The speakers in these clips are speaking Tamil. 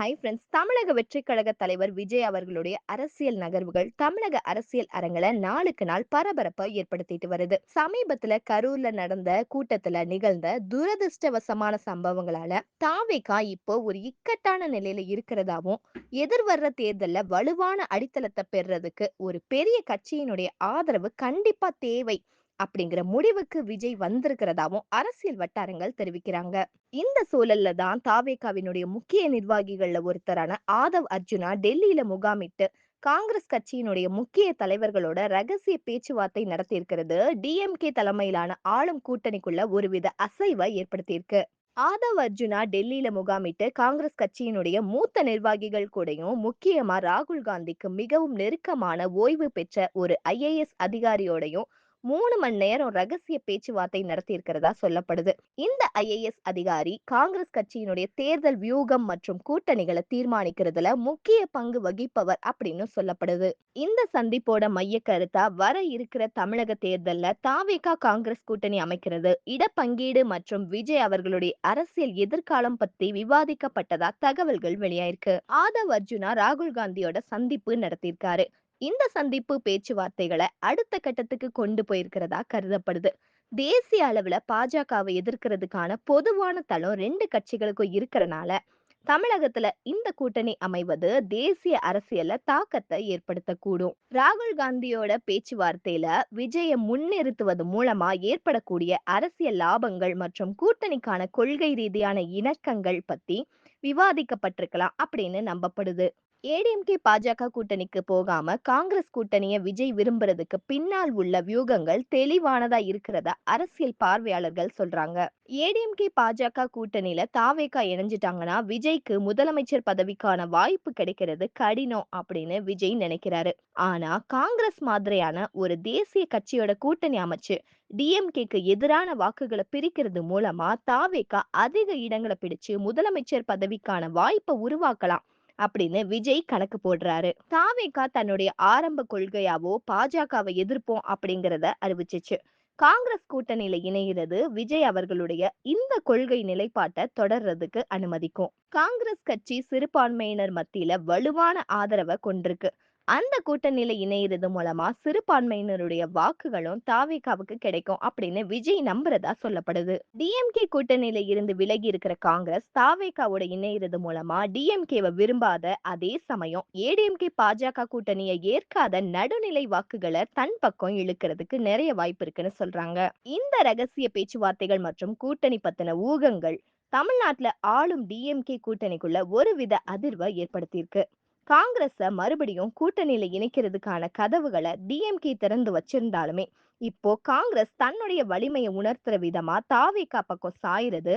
ஹை ஃப்ரெண்ட்ஸ் தமிழக வெற்றி கழக தலைவர் விஜய் அவர்களுடைய அரசியல் நகர்வுகள் தமிழக அரசியல் அரங்கில நாளுக்கு நாள் பரபரப்பை ஏற்படுத்திட்டு வருது. சமீபத்துல கரூர்ல நடந்த கூட்டத்துல நிகழ்ந்த துரதிருஷ்டவசமான சம்பவங்களால தாவேகா இப்போ ஒரு இக்கட்டான நிலையில இருக்கிறதாவும் எதிர்வர்ற தேர்தல்ல வலுவான அடித்தளத்தை பெறுறதுக்கு ஒரு பெரிய கட்சியினுடைய ஆதரவு கண்டிப்பா தேவை. அப்படிங்கிற முடிவுக்கு விஜய் வந்திருக்கிறதாவும் அரசியல் வட்டாரங்கள் தெரிவிக்கிறாங்க. இந்த சூழல்ல தான் தாவேகாவினுடைய முக்கிய நிர்வாகிகள்ல ஒருத்தரான ஆதவ் அர்ஜுனா டெல்லியில முகாமிட்டு காங்கிரஸ் கட்சியினுடைய முக்கிய தலைவர்களோட ரகசிய பேச்சுவார்த்தை நடத்தியிருக்கிறது. டிஎம்கே தலைமையிலான ஆளும் கூட்டணிக்குள்ள ஒருவித அசைவை ஏற்படுத்தியிருக்கு. ஆதவ் அர்ஜுனா டெல்லியில முகாமிட்டு காங்கிரஸ் கட்சியினுடைய மூத்த நிர்வாகிகள் கூடயும் முக்கியமா ராகுல் காந்திக்கு மிகவும் நெருக்கமான ஓய்வு பெற்ற ஒரு ஐஏஎஸ் அதிகாரியோடையும் மூணு மணி நேரம் ரகசிய பேச்சுவார்த்தை நடத்தி இருக்கிறதா சொல்லப்படுது. இந்த ஐஏஎஸ் அதிகாரி காங்கிரஸ் கட்சியினுடைய தேர்தல் வியூகம் மற்றும் கூட்டணிகளை தீர்மானிக்கிறதுல முக்கிய பங்கு வகிப்பவர் அப்படின்னு சொல்லப்படுது. இந்த சந்திப்போட மைய கருத்தா வர இருக்கிற தமிழக தேர்தல்ல தாவேகா காங்கிரஸ் கூட்டணி அமைக்கிறது. இடப்பங்கீடு மற்றும் விஜய் அவர்களுடைய அரசியல் எதிர்காலம் பத்தி விவாதிக்கப்பட்டதா தகவல்கள் வெளியாயிருக்கு. ஆதவ் அர்ஜுனா ராகுல் காந்தியோட சந்திப்பு நடத்தியிருக்காரு. இந்த சந்திப்பு பேச்சுவார்த்தைகளை அடுத்த கட்டத்துக்கு கொண்டு போயிருக்கிறதா கருதப்படுது. தேசிய அளவுல பாஜகவை எதிர்க்கிறதுக்கான பொதுவான தளம் ரெண்டு கட்சிகளுக்கும் இருக்கிறனால தமிழகத்துல இந்த கூட்டணி அமைவது தேசிய அரசியல்ல தாக்கத்தை ஏற்படுத்தக்கூடும். ராகுல் காந்தியோட பேச்சுவார்த்தையில விஜய முன்னிறுத்துவது மூலமா ஏற்படக்கூடிய அரசியல் லாபங்கள் மற்றும் கூட்டணிக்கான கொள்கை ரீதியான இணக்கங்கள் பத்தி விவாதிக்கப்பட்டிருக்கலாம் அப்படின்னு நம்பப்படுது. ஏடிஎம்கே பாஜக கூட்டணிக்கு போகாம காங்கிரஸ் கூட்டணிய விஜய் விரும்புறதுக்கு பின்னால் உள்ள வியூகங்கள் தெளிவானதா இருக்கிறத அரசியல் பார்வையாளர்கள் சொல்றாங்க. ஏடிஎம்கே பாஜக கூட்டணியில தாவேகா இணைஞ்சிட்டாங்கன்னா விஜய்க்கு முதலமைச்சர் பதவிக்கான வாய்ப்பு கிடைக்கிறது கடினம் அப்படின்னு விஜய் நினைக்கிறாரு. ஆனா காங்கிரஸ் மாதிரியான ஒரு தேசிய கட்சியோட கூட்டணி அமைச்சு டிஎம்கேக்கு எதிரான வாக்குகளை பிரிக்கிறது மூலமா தாவேகா அதிக இடங்களை பிடிச்சு முதலமைச்சர் பதவிக்கான வாய்ப்பை உருவாக்கலாம் அப்படின்னு விஜய் கணக்கு போடுறாரு. தாவேகா தன்னுடைய ஆரம்ப கொள்கையாவோ பாஜகவை எதிர்ப்போம் அப்படிங்கிறத அறிவிச்சிச்சு. காங்கிரஸ் கூட்டணியில இணைகிறது விஜய் அவர்களுடைய இந்த கொள்கை நிலைப்பாட்டை தொடர்றதுக்கு அனுமதிக்கும். காங்கிரஸ் கட்சி சிறுபான்மையினர் மத்தியில வலுவான ஆதரவை கொண்டிருக்கு. அந்த கூட்டணியில இணையிறது மூலமா சிறுபான்மையினருடைய வாக்குகளும் தாவேகாவுக்கு கிடைக்கும் அப்படின்னு விஜய் நம்புறதா சொல்லப்படுது. டிஎம்கே கூட்டணியில இருந்து விலகி இருக்கிற காங்கிரஸ் தாவேகாவோட இணையிறது மூலமா டிஎம்கேவை விரும்பாத அதே சமயம் ஏடிஎம்கே பாஜக கூட்டணியை ஏற்காத நடுநிலை வாக்குகளை தன் பக்கம் இழுக்கிறதுக்கு நிறைய வாய்ப்பு இருக்குன்னு சொல்றாங்க. இந்த ரகசிய பேச்சுவார்த்தைகள் மற்றும் கூட்டணி பத்தின ஊகங்கள் தமிழ்நாட்டுல ஆளும் டிஎம்கே கூட்டணிக்குள்ள ஒருவித அதிர்வை ஏற்படுத்தியிருக்கு. காங்கிரஸ மறுபடியும் கூட்டணியில இணைக்கிறதுக்கான கதவுகளை டிஎம்கே திறந்து வச்சிருந்தாலுமே இப்போ காங்கிரஸ் தன்னுடைய வலிமையை உணர்த்துற விதமா தாவேகா பக்கம் சாயிறது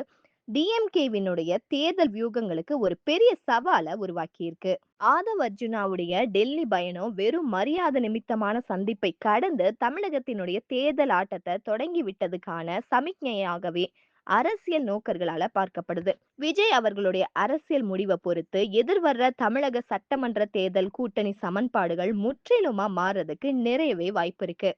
டிஎம்கேவினுடைய தேர்தல் வியூகங்களுக்கு ஒரு பெரிய சவாலை உருவாக்கியிருக்கு. ஆதவ் அர்ஜுனாவுடைய டெல்லி பயணம் வெறும் மரியாதை நிமித்தமான சந்திப்பை கடந்து தமிழகத்தினுடைய தேர்தல் ஆட்டத்தை தொடங்கி விட்டதுக்கான சமிக்ஞையாகவே அரசியல் நோக்கர்களால பார்க்கப்படுது. விஜய் அவர்களுடைய அரசியல் முடிவை பொறுத்து எதிர்வர்ற தமிழக சட்டமன்ற தேர்தல் கூட்டணி சமன்பாடுகள் முற்றிலுமா மாறுறதுக்கு நிறையவே வாய்ப்பு இருக்கு.